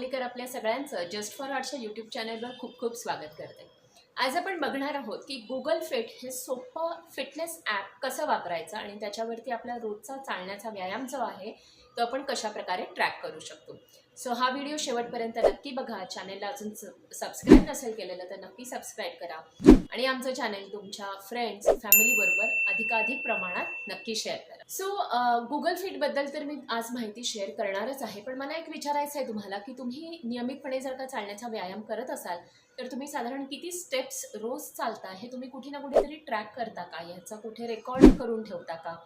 आपल्या सगळ्यांचं just for आर्टच्या YouTube चॅनलवर खूप खूप स्वागत करते. आज आपण बघणार आहोत की गुगल फिट हे सोपं फिटनेस ॲप कसं वापरायचं आणि त्याच्यावरती आपला रोजचा चालण्याचा व्यायाम जो आहे तो आपण कशा प्रकारे ट्रॅक करू शकतो. सो हा व्हिडिओ शेवटपर्यंत नक्की बघा. चॅनेलला अजून सबस्क्राईब नसेल केलेलं तर नक्की सबस्क्राईब करा. आणि आमचं चॅनेल तुमच्या फ्रेंड्स फॅमिलीबरोबर अधिकाधिक प्रमाणात नक्की शेअर करा. सो गुगल फिटबद्दल तर मी आज माहिती शेअर करणारच आहे. पण मला एक विचारायचं आहे तुम्हाला की तुम्ही नियमितपणे जर का चालण्याचा व्यायाम करत असाल तर तुम्ही साधारण किती स्टेप्स रोज चालता? हे तुम्ही कुठे ना कुठेतरी ट्रॅक करता का? याचा कुठे रेकॉर्ड करून ठेवता का?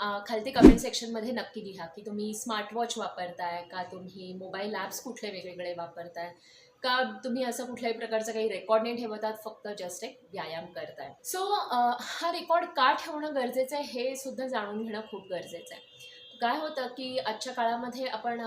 खालती कमेंट सेक्शनमध्ये नक्की लिहा की तुम्ही स्मार्टवॉच वापरताय का तुम्ही मोबाईल ॲप्स कुठले वेगवेगळे वापरताय? का तुम्ही असं कुठल्याही प्रकारचं काही रेकॉर्ड नाही ठेवतात फक्त जस्ट एक व्यायाम करताय? सो हा रेकॉर्ड का ठेवणं गरजेचं आहे हे सुद्धा जाणून घेणं खूप गरजेचं आहे. काय होतं की आजच्या काळामध्ये आपण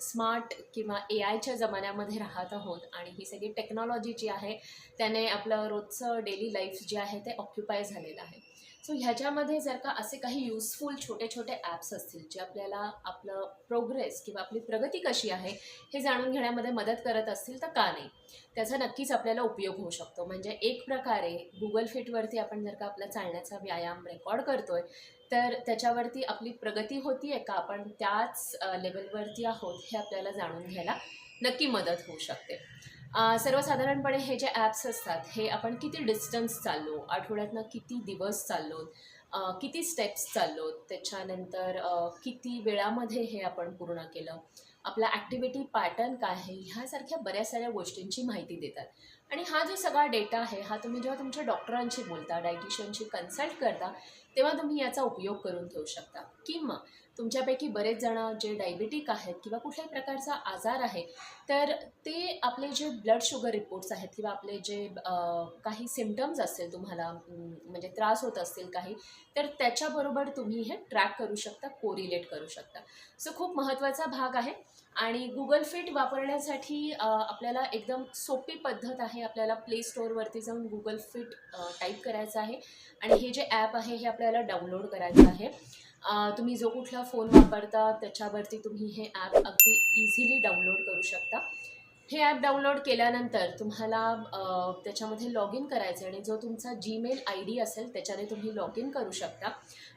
स्मार्ट किंवा ए आयच्या जमान्यामध्ये राहत आहोत आणि ही सगळी टेक्नॉलॉजी जी आहे त्याने आपलं रोजचं डेली लाईफ जे आहे ते ऑक्युपाय झालेलं आहे. सो ह्याच्यामध्ये जर का असे काही युजफुल छोटे छोटे ॲप्स असतील जे आपल्याला आपलं प्रोग्रेस किंवा आपली प्रगती कशी आहे हे जाणून घेण्यामध्ये मदत करत असतील तर का नाही? त्याचा नक्कीच आपल्याला उपयोग होऊ शकतो. म्हणजे एक प्रकारे गुगल फिटवरती आपण जर का आपला चालण्याचा व्यायाम रेकॉर्ड करतोय तर त्याच्यावरती आपली प्रगती होती आहे का? आपण त्याच लेवलवरती आहोत हे आपल्याला जाणून घ्यायला नक्की मदत होऊ शकते. सर्वसाधारणपणे हे जे ॲप्स असतात हे आपण किती डिस्टन्स चाललो आठवड्यातनं किती दिवस चाललो किती स्टेप्स चाललो त्याच्यानंतर किती वेळामध्ये हे आपण पूर्ण केलं आपला ॲक्टिव्हिटी पॅटर्न काय आहे ह्यासारख्या बऱ्याच साऱ्या गोष्टींची माहिती देतात. आणि हा जो सगळा डेटा आहे हा तुम्ही जेव्हा तुमच्या डॉक्टरांशी बोलता डायटिशियनशी कन्सल्ट करता तेव्हा तुम्ही याचा उपयोग करून ठेवू शकता. किंवा तुमच्यापैकी बरेच जण जे डायबिटिक आहेत किंवा कुठल्याही प्रकारचा आजार आहे तर ते आपले जे ब्लड शुगर रिपोर्ट्स आहेत किंवा आपले जे काही सिमटम्स असतील तुम्हाला म्हणजे त्रास होत असतील काही तर त्याच्याबरोबर तुम्ही हे ट्रॅक करू शकता कोरिलेट करू शकता. सो खूप महत्त्वाचा भाग आहे आणि गुगल फिट वापरण्यासाठी आपल्याला एकदम सोपी पद्धत आहे. आपल्याला प्ले स्टोअरवरती जाऊन गुगल फिट टाईप करायचं आहे आणि हे जे ॲप आहे हे आपल्याला डाउनलोड करायचं आहे. तुम्ही जो कुठला फोन वापरता त्याच्यावरती तुम्ही हे ॲप अगदी इझिली डाउनलोड करू शकता. हे ॲप डाउनलोड केल्यानंतर तुम्हाला त्याच्यामध्ये लॉग इन करायचं आहे आणि जो तुमचा जीमेल आय डी असेल त्याच्याने तुम्ही लॉग इन करू शकता.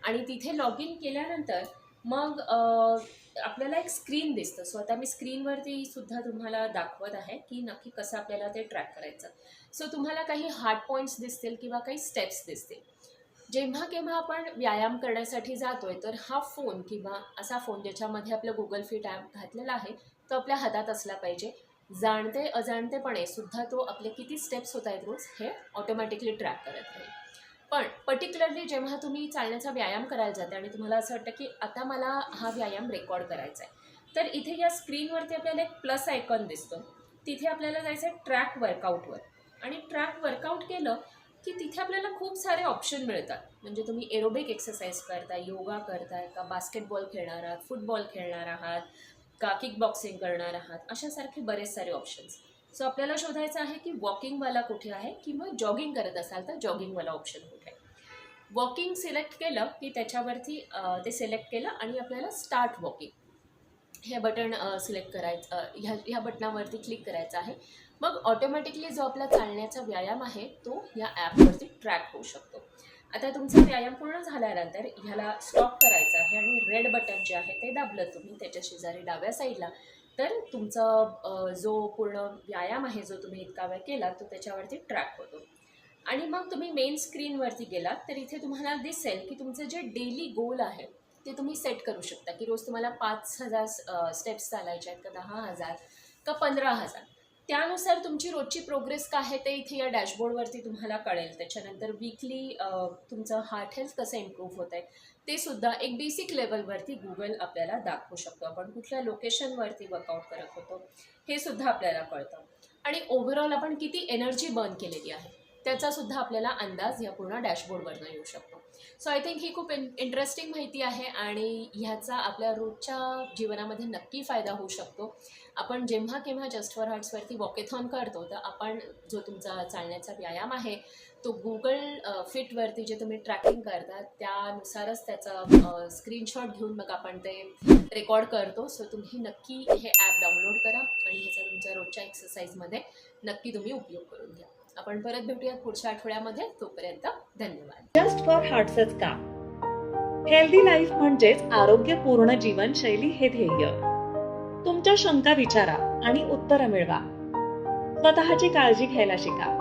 आणि तिथे लॉग इन केल्यानंतर मग आपल्याला एक स्क्रीन दिसतं. सो आता मी स्क्रीनवरती सुद्धा तुम्हाला दाखवत आहे की नक्की कसं आपल्याला ते ट्रॅक करायचं. सो तुम्हाला काही हार्ड पॉईंट्स दिसतील किंवा काही स्टेप्स दिसतील. जेव्हा केव्हा आपण व्यायाम करण्यासाठी जातोय तर हा फोन किंवा असा फोन ज्याच्यामध्ये आपलं गुगल फिट ॲप घातलेला आहे तो आपल्या हातात असला पाहिजे. जाणते अजाणतेपणे सुद्धा तो आपले किती स्टेप्स होत आहेत रोज हे ऑटोमॅटिकली ट्रॅक करत राहील. पण पर्टिक्युलरली जेव्हा तुम्ही चालण्याचा व्यायाम करायला जाते आणि तुम्हाला असं वाटतं की आता मला हा व्यायाम रेकॉर्ड करायचा आहे तर इथे या स्क्रीनवरती आपल्याला एक प्लस आयकॉन दिसतो. तिथे आपल्याला जायचं आहे ट्रॅक वर्कआउटवर आणि ट्रॅक वर्कआउट केलं की तिथे आपल्याला खूप सारे ऑप्शन मिळतात. म्हणजे तुम्ही एरोबिक एक्सरसाइज करताय योगा करताय का बास्केटबॉल खेळणार आहात फुटबॉल खेळणार आहात का किक बॉक्सिंग करणार आहात अशासारखे बरेच सारे ऑप्शन्स सो आपल्याला शोधायचं आहे की वॉकिंगवाला कुठे आहे किंवा जॉगिंग करत असाल तर जॉगिंगवाला ऑप्शन कुठे आहे. वॉकिंग सिलेक्ट केलं की त्याच्यावरती ते सिलेक्ट केलं आणि आपल्याला स्टार्ट वॉकिंग हे बटन सिलेक्ट करायचं ह्या ह्या बटनावरती क्लिक करायचं आहे. मग ऑटोमॅटिकली जो आपला चालण्याचा व्यायाम आहे तो या ॲपवरती ट्रॅक होऊ शकतो. आता तुमचा व्यायाम पूर्ण झाल्यानंतर ह्याला स्टॉप करायचा आहे आणि रेड बटन जे आहे ते दाबलं तुम्ही त्याच्या शेजारी डाव्या साईडला तर तुमचा जो पूर्ण व्यायाम आहे जो तुम्ही इतका वेळ केला तो त्याच्यावरती ट्रॅक होतो. आणि मग तुम्ही मेन स्क्रीनवरती गेलात तर इथे तुम्हाला दिसेल की तुमचं जे डेली गोल आहे ते तुम्ही सेट करू शकता. की रोज तुम्हाला पाच हजार स्टेप्स चालायचे आहेत का दहा हजार का पंधरा हजार. त्यानुसार तुमची रोजची प्रोग्रेस काय आहे ते इथे या डॅशबोर्डवरती तुम्हाला कळेल. त्याच्यानंतर वीकली तुमचं हार्ट हेल्थ कसं इम्प्रूव्ह होत आहे ते सुद्धा एक बेसिक लेवलवरती गुगल आपल्याला दाखवू शकतो. आपण कुठल्या लोकेशनवरती वर्कआउट करत होतो हे सुद्धा आपल्याला कळतं. आणि ओव्हरऑल आपण किती एनर्जी बर्न केलेली आहे. त्याचा सुद्धा आपल्याला अंदाज या पूर्ण डॅशबोर्डवरनं येऊ शकतो. सो आय थिंक ही खूप इन इंटरेस्टिंग माहिती आहे आणि ह्याचा आपल्या रोजच्या जीवनामध्ये नक्की फायदा होऊ शकतो. आपण जेव्हा केव्हा जस्ट फॉर हार्ट्सवरती वॉकेथॉन करतो तर आपण जो तुमचा चालण्याचा व्यायाम आहे तो गुगल फिटवरती जे तुम्ही ट्रॅकिंग करता त्यानुसारच त्याचा स्क्रीनशॉट घेऊन मग आपण ते रेकॉर्ड करतो. सो तुम्ही नक्की हे ॲप डाउनलोड करा आणि ह्याचा तुमच्या रोजच्या एक्सरसाइजमध्ये नक्की तुम्ही उपयोग करून घ्या. आपण परत भेटूयात पुढच्या आठवड्यामध्ये. तोपर्यंत धन्यवाद. जस्ट फॉर हार्टसच का हेल्दी लाईफ म्हणजेच आरोग्यपूर्ण जीवनशैली हे ध्येय. तुमच्या शंका विचारा आणि उत्तरं मिळवा. स्वतःची काळजी घ्यायला शिका.